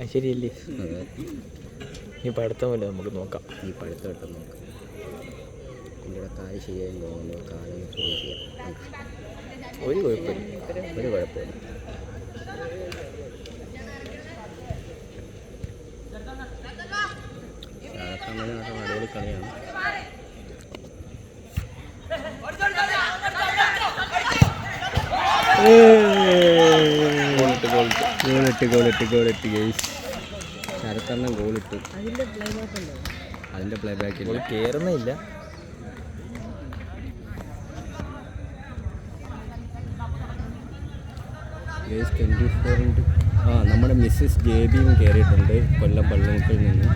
അത് ശരിയല്ലേ? ഈ പഠിത്തം പോലെ നമുക്ക് നോക്കാം. ഈ പഠിത്തം ഇട്ട് നോക്കാം. കാൽ ശരിയായി തോന്നുന്നു കാലൊന്ന് ഫോൺ ചെയ്യാം. ഒരു കുഴപ്പമില്ല. ഒരു കുഴപ്പമില്ല. അടിപൊളി കളിയാണ്. ഗോളിട്ട്. ഗോളിട്ട് ഗോളിട്ട് ഗോളിട്ട് ഗെയ്സ് ശരത്തെണ്ണം ഗോളിട്ട്. അതിന്റെ പ്ലേ ബാക്ക് ഗോൾ കയറുന്നില്ല ഗെയ്സ് ട്വന്റി ഫോർ ഇന്റു ആ നമ്മുടെ മിസ്സസ് ജെ ബിയും കയറിയിട്ടുണ്ട് കൊല്ലം പള്ളിമുക്കിൽ നിന്ന്.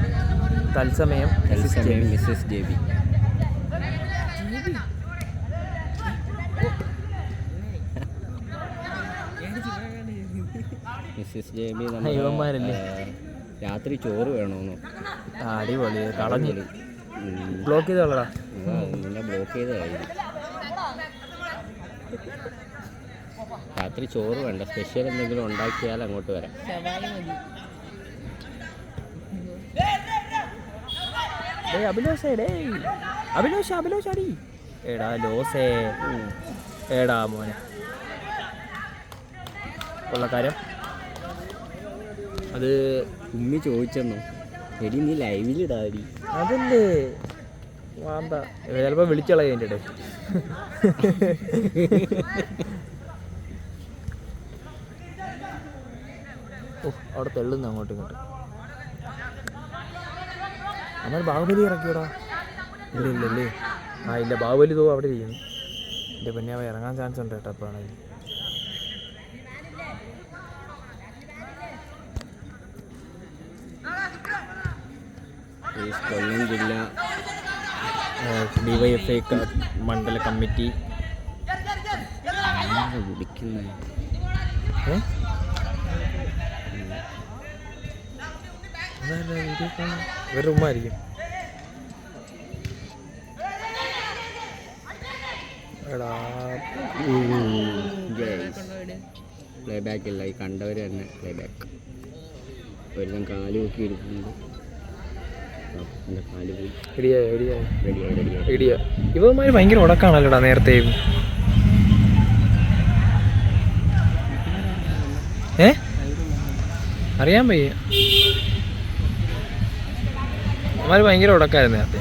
തത്സമയം തത്സമയം Mrs J B Mrs J B ഇവന്മാരല്ലേ? രാത്രി ചോറ് വേണമെന്ന് അടിപൊളി കളഞ്ഞു. ബ്ലോക്ക് അതാ, നിന്നെ ബ്ലോക്ക് ചെയ്തതായിരിക്കും രാത്രി ചോറ് വേണ്ട. സ്പെഷ്യൽ എന്തെങ്കിലും ഉണ്ടാക്കിയാൽ അങ്ങോട്ട് വരാം. അഭിലോഷേ ഡേ അഭിലോഷ അഭിലോഷ അടി. എടാ ലോസേ. എടാ മോനെ. ഉള്ള കാര്യം? അത് ഉമ്മി ചോദിച്ചെന്നോ. എടി നീ ലൈവിലിടാടി അതല്ലേ? വാന്ത. ചിലപ്പോ വിളിച്ചളയ എന്റെ ഇടയിൽ. ഓ അവിടെ തെള്ളുന്നു അങ്ങോട്ടും ഇങ്ങോട്ടും. അമ്മ ബാഹുബലി ഇറക്കിയോടാ? ഇല്ല ഇല്ലല്ലേ ആ ഇല്ല ബാഹുബലി തോ അവിടെ ഇരിക്കുന്നു. എന്റെ പിന്നെ ഇറങ്ങാൻ ചാൻസ് ഉണ്ട് കേട്ടോ അപ്പോഴാണെങ്കിൽ കൊല്ലം ജില്ല ഡിവൈഎഫ്ഐ മണ്ഡല കമ്മിറ്റി. വിളിക്കുന്നത്. ഇവരുടെ ഉമ്മ എടാ. പ്ലേ ബാക്ക് ഇല്ല ഈ കണ്ടവർ തന്നെ പ്ലേ ബാക്ക് ഒരുത്തൻ കാൽ നോക്കി ഇരിക്കുന്നുണ്ട് ഇവന്മാർ ഭയങ്കര ഉടക്കാണല്ലോടാ നേരത്തെയും ഏ അറിയാൻ വയ്യ അവന്മാര് ഭയങ്കര ഉടക്കായിരുന്നു നേരത്തെ.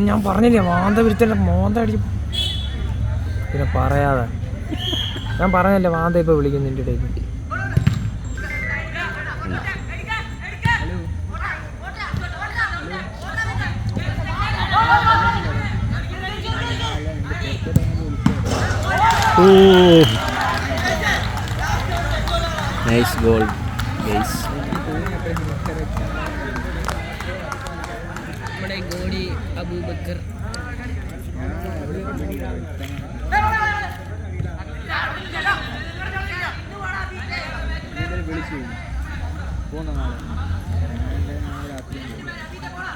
ഞാൻ പറഞ്ഞില്ലേ മാന്ത വിരിച്ചല്ല മോന്ത അടിച്ച് പിന്നെ പറയാതെ. ഞാൻ പറഞ്ഞല്ലേ വാന്ത ഇപ്പൊ വിളിക്കുന്നു നിന്റെ ഇടയിൽ നൈസ് ഗോൾ ഗൈസ് നമ്മുടെ ഗോഡി അബൂബക്കർ.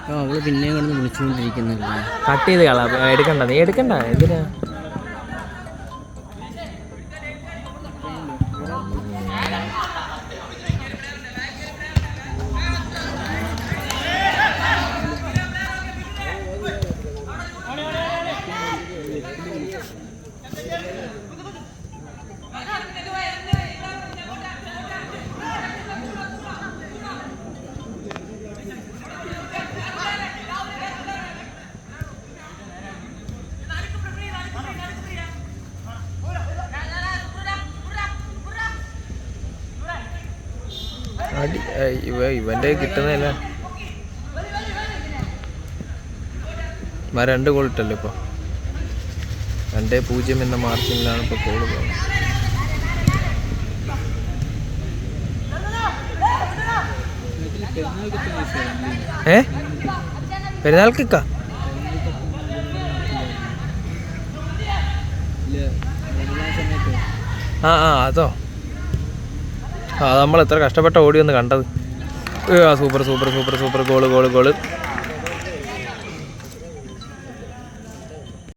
ആ അവൾ പിന്നെയും വിളിച്ചുകൊണ്ടിരിക്കുന്നില്ല കട്ട് ചെയ്ത് കളാ. എടുക്കണ്ട. നീ എടുക്കണ്ട. എന്തിനാ? അടി ഇവ ഇവന്റെ കിട്ടുന്നില്ല രണ്ട് ഗോൾ ഇട്ടല്ലോ ഇപ്പൊ. രണ്ടേ പൂജ്യം എന്ന മാർക്കിങ്ങിലാണ് ഇപ്പൊ ഗോൾ പോകുന്നത് ഏ? കിക്ക ആ ആ അതോ? നമ്മൾ എത്ര കഷ്ടപ്പെട്ട ഓടി വന്ന് കണ്ടത് super super super super. Goal goal goal.